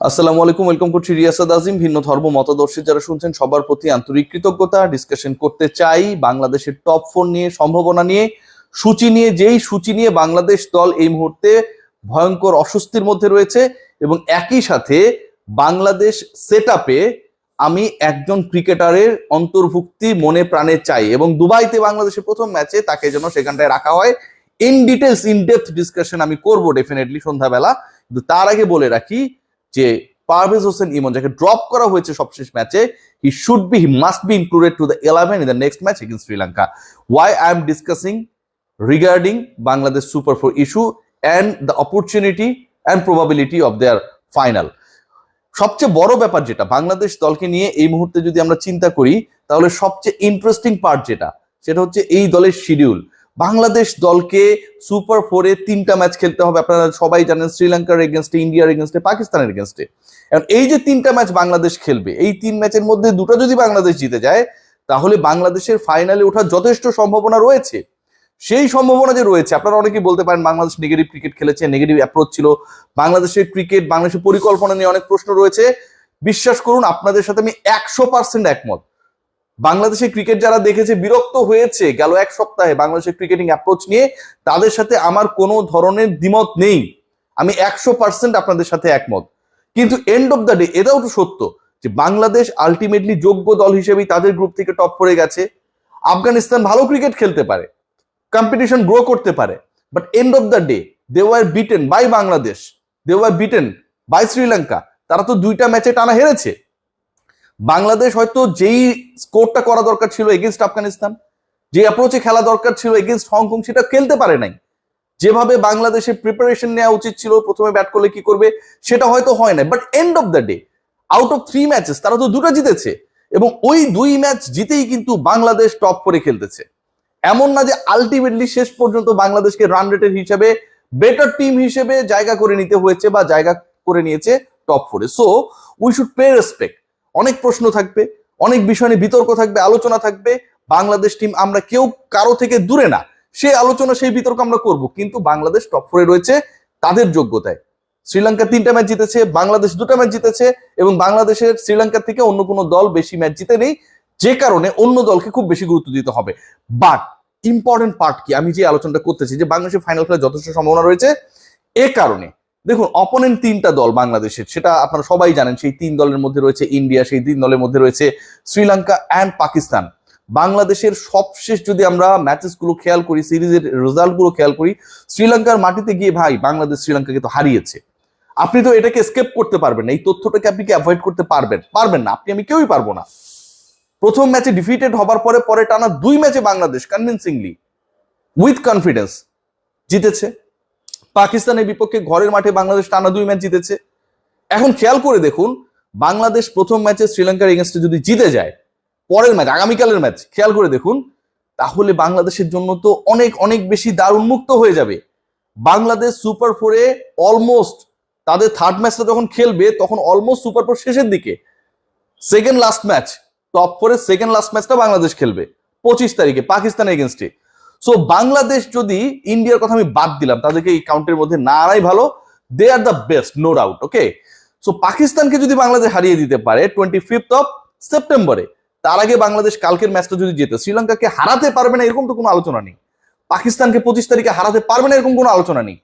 আসসালামু আলাইকুম, ওয়েলকাম করছি রিয়াসাদ আজিম। ভিন্ন ধর্ম মতাদর্শী যারা শুনছেন, সবার প্রতি আন্তরিক কৃতজ্ঞতা। ডিসকাশন করতে চাই বাংলাদেশের টপ ফোর নিয়ে, সম্ভাবনা নিয়ে, সূচি নিয়ে, যেই সূচি নিয়ে বাংলাদেশ দল এই মুহূর্তে ভয়ঙ্কর অস্বস্তির মধ্যে রয়েছে এবং একই সাথে বাংলাদেশ সেট আমি একজন ক্রিকেটারের অন্তর্ভুক্তি মনে প্রাণে চাই এবং দুবাইতে বাংলাদেশের প্রথম ম্যাচে তাকে যেন সেখানটায় রাখা হয়। In details in depth discussion আমি করব ডেফিনেটলি সন্ধ্যাবেলা। কিন্তু তার আগে বলে রাখি যে পারভেজ হোসেন ইমন, যাকে ড্রপ করা হয়েছে সবশেষ ম্যাচে he should be he must be included to the eleven in the next match against Sri Lanka why I am discussing regarding Bangladesh super four issue and the opportunity and probability of their final সবচেয়ে বড় ব্যাপার যেটা, বাংলাদেশ দলকে নিয়ে এই মুহূর্তে যদি আমরা চিন্তা করি, তাহলে সবচেয়ে ইন্টারেস্টিং পার্ট যেটা, সেটা হচ্ছে এই দলের শিডিউল বাংলাদেশ দলকে সুপার ফোরে তিনটা ম্যাচ খেলতে হবে। আপনারা সবাই জানেন শ্রীলঙ্কার এগেনস্টে ইন্ডিয়ার এগেনস্টে পাকিস্তানের এগেনস্টে এখন এই যে তিনটা ম্যাচ বাংলাদেশ খেলবে, এই তিন ম্যাচের মধ্যে দুটো যদি বাংলাদেশ জিতে যায়, তাহলে বাংলাদেশের ফাইনালে ওঠার যথেষ্ট সম্ভাবনা রয়েছে। সেই সম্ভাবনা যে রয়েছে, আপনারা অনেকেই বলতে পারেন বাংলাদেশ নেগেটিভ ক্রিকেট খেলেছে নেগেটিভ অ্যাপ্রোচ ছিল। বাংলাদেশের ক্রিকেট বাংলাদেশের পরিকল্পনা নিয়ে অনেক প্রশ্ন রয়েছে। বিশ্বাস করুন, আপনাদের সাথে আমি একশো পার্সেন্ট একমত। বাংলাদেশের ক্রিকেট যারা দেখেছে, বিরক্ত হয়েছে গেল এক সপ্তাহে বাংলাদেশের ক্রিকেটিং অ্যাপ্রোচ নিয়ে, তাদের সাথে আমার কোনো ধরনের দ্বিমত নেই। আমি একশো পার্সেন্ট আপনাদের সাথে একমত। কিন্তু এন্ড অফ দ্য ডে এটাও তো সত্য যে বাংলাদেশ আলটিমেটলি যোগ্য দল হিসেবেই তাদের গ্রুপ থেকে টপ করে গেছে। আফগানিস্তান ভালো ক্রিকেট খেলতে পারে কম্পিটিশন গ্রো করতে পারে but end of the day they were beaten by Bangladesh they were beaten by Sri Lanka তারা তো দুইটা ম্যাচে টানা হেরেছে। বাংলাদেশ হয়তো যেই স্কোরটা করা দরকার ছিল এগেনস্ট আফগানিস্তান, যে অ্যাপ্রোচে খেলা দরকার ছিল এগেনস্ট হংকং, সেটা খেলতে পারে নাই। যেভাবে বাংলাদেশের প্রিপারেশন নেওয়া উচিত ছিল, প্রথমে ব্যাট করলে কি করবে, সেটা হয়তো হয় না but end of the day out of three matches তারা তো দুটো জিতেছে। এবং ওই দুই ম্যাচ জিতেই কিন্তু বাংলাদেশ টপ করে খেলতেছে। এমন না যে আলটিমেটলি শেষ পর্যন্ত বাংলাদেশকে রান রেটের হিসেবে বেটার টিম হিসেবে জায়গা করে নিতে হয়েছে বা জায়গা করে নিয়েছে টপ ফোরে so we should pay respect অনেক প্রশ্ন থাকবে, অনেক বিষয় নিয়ে বিতর্ক থাকবে, আলোচনা থাকবে। বাংলাদেশ টিম আমরা কেউ কারও থেকে দূরে না। সেই আলোচনা, সেই বিতর্ক আমরা করব। কিন্তু বাংলাদেশ টপ ফোরে রয়েছে তাদের যোগ্যতায়। শ্রীলঙ্কা তিনটা ম্যাচ জিতেছে, বাংলাদেশ দুটা ম্যাচ জিতেছে এবং বাংলাদেশের শ্রীলঙ্কা থেকে অন্য কোনো দল বেশি ম্যাচ জিতে নেই। যে কারণে অন্য দলকে খুব বেশি গুরুত্ব দিতে হবে। বাট ইম্পর্টেন্ট পার্ট কি? আমি যে আলোচনাটা করতেছি, যে বাংলাদেশের ফাইনাল খেলার যথেষ্ট সম্ভাবনা রয়েছে, এ কারণে দেখুন অপোনেন্ট তিনটা দল বাংলাদেশের, সেটা আপনারা সবাই জানেন, সেই তিন দলের মধ্যে রয়েছে ইন্ডিয়া, সেই তিন দলের মধ্যে রয়েছে শ্রীলঙ্কা অ্যান্ড পাকিস্তান। বাংলাদেশের সবশেষ যদি আমরা ম্যাচেসগুলো খেয়াল করি, সিরিজের রেজাল্টগুলো খেয়াল করি, শ্রীলঙ্কার মাটিতে গিয়ে ভাই, বাংলাদেশ শ্রীলঙ্কাকে তো হারিয়েছে। আপনি তো এটাকে স্কেপ করতে পারবেন না, এই তথ্যটাকে আপনি কি অ্যাভয়েড করতে পারবেন? পারবেন না, আপনি, আমি কেউই পারব না। প্রথম ম্যাচে ডিফিটেড হবার পরে পরে টানা দুই ম্যাচে বাংলাদেশ কনভিনসিংলি উইথ কনফিডেন্স জিতেছে। পাকিস্তানের বিপক্ষে ঘরের মাঠে বাংলাদেশ টানা দুই ম্যাচ জিতেছে। এখন খেয়াল করে দেখুন, বাংলাদেশ প্রথম ম্যাচে শ্রীলঙ্কার এগেনস্টে যদি জিতে যায়, পরের ম্যাচ, আগামীকালের ম্যাচ, খেয়াল করে দেখুন, তাহলে বাংলাদেশের জন্য তো অনেক অনেক বেশি দার উন্মুক্ত হয়ে যাবে। বাংলাদেশ সুপার ফোরে অলমোস্ট তাদের থার্ড ম্যাচটা যখন খেলবে, তখন অলমোস্ট সুপার ফোর শেষের দিকে। সেকেন্ড লাস্ট ম্যাচ টপ ফোরে সেকেন্ড লাস্ট ম্যাচটা বাংলাদেশ খেলবে। পঁচিশ তারিখে পাকিস্তানের এগেনস্টে। সো বাংলাদেশ যদি ইন্ডিয়ার কথা আমি বাদ দিলাম, তাদেরকে এই কাউন্টের মধ্যে না আনাই ভালো they are the best no doubt okay so পাকিস্তানকে যদি বাংলাদেশ হারিয়ে দিতে পারে টোয়েন্টি ফিফথ অফ সেপ্টেম্বরে তার আগে বাংলাদেশ কালকের ম্যাচটা যদি যেত শ্রীলঙ্কাকে হারাতে পারবে না, এরকম তো কোনো আলোচনা নেই। পাকিস্তানকে পঁচিশ তারিখে হারাতে পারবে না, এরকম কোনো আলোচনা নেই।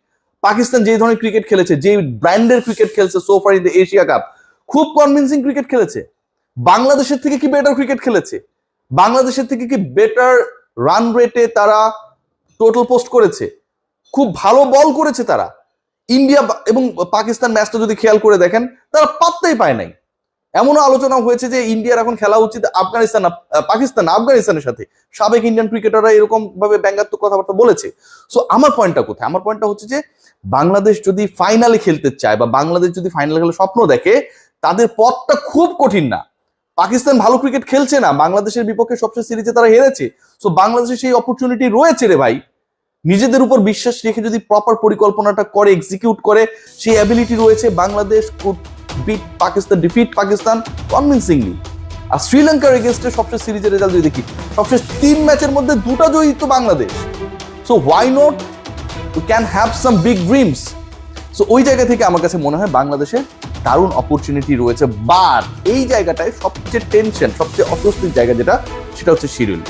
পাকিস্তান যে ধরনের ক্রিকেট খেলেছে যে ব্র্যান্ডের ক্রিকেট খেলছে so far in the Asia cup খুব কনভিন্সিং ক্রিকেট খেলেছে। বাংলাদেশের থেকে কি বেটার ক্রিকেট খেলেছে? বাংলাদেশের থেকে কি বেটার রান রেটে তারা টোটাল পোস্ট করেছে। খুব ভালো বল করেছে তারা। ইন্ডিয়া এবং পাকিস্তান ম্যাচটা যদি খেয়াল করে দেখেন, তারা পাত্তাই পায় নাই। এমনও আলোচনা হয়েছে যে ইন্ডিয়ার এখন খেলা উচিত আফগানিস্তান পাকিস্তান আফগানিস্তানের সাথে। সাবেক ইন্ডিয়ান ক্রিকেটাররা এরকম ভাবে ব্যঙ্গাত্মক কথাবার্তা বলেছে। সো আমার পয়েন্টটা কোথায়? আমার পয়েন্টটা হচ্ছে যে, বাংলাদেশ যদি ফাইনালে খেলতে চায় বা বাংলাদেশ যদি ফাইনালে খেলার স্বপ্ন দেখে, তাদের পথটা খুব কঠিন না। পাকিস্তান ভালো ক্রিকেট খেলছে না, বাংলাদেশের বিপক্ষে সবচেয়ে সিরিজে তারা হেরেছে। সো বাংলাদেশের সেই অপরচুনিটি রয়েছে রে ভাই। নিজেদের উপর বিশ্বাস রেখে যদি প্রপার পরিকল্পনাটা করে এক্সিকিউট করে, সেই অ্যাবিলিটি রয়েছে Bangladesh could beat Pakistan defeat Pakistan convincingly আর শ্রীলঙ্কার এগেনস্টে সবচেয়ে সিরিজের রেজাল্ট যদি দেখি সবচেয়ে তিন ম্যাচের মধ্যে দুটা জয়ী তো Bangladesh. So why not can have some big dreams so ওই জায়গা থেকে আমার কাছে মনে হয় বাংলাদেশের দারুণ অপরচুনিটি রয়েছে। বাট এই জায়গাটায় সবচেয়ে টেনশন সবচেয়ে অস্বস্তির জায়গা যেটা, সেটা হচ্ছে শিডিউল